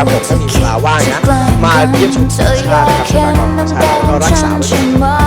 นะรับผมถ้ามีเวลาว่างนะ มาเยี่ยมชมธรชาตินะครับธรรมชาติวก็รักษาไว้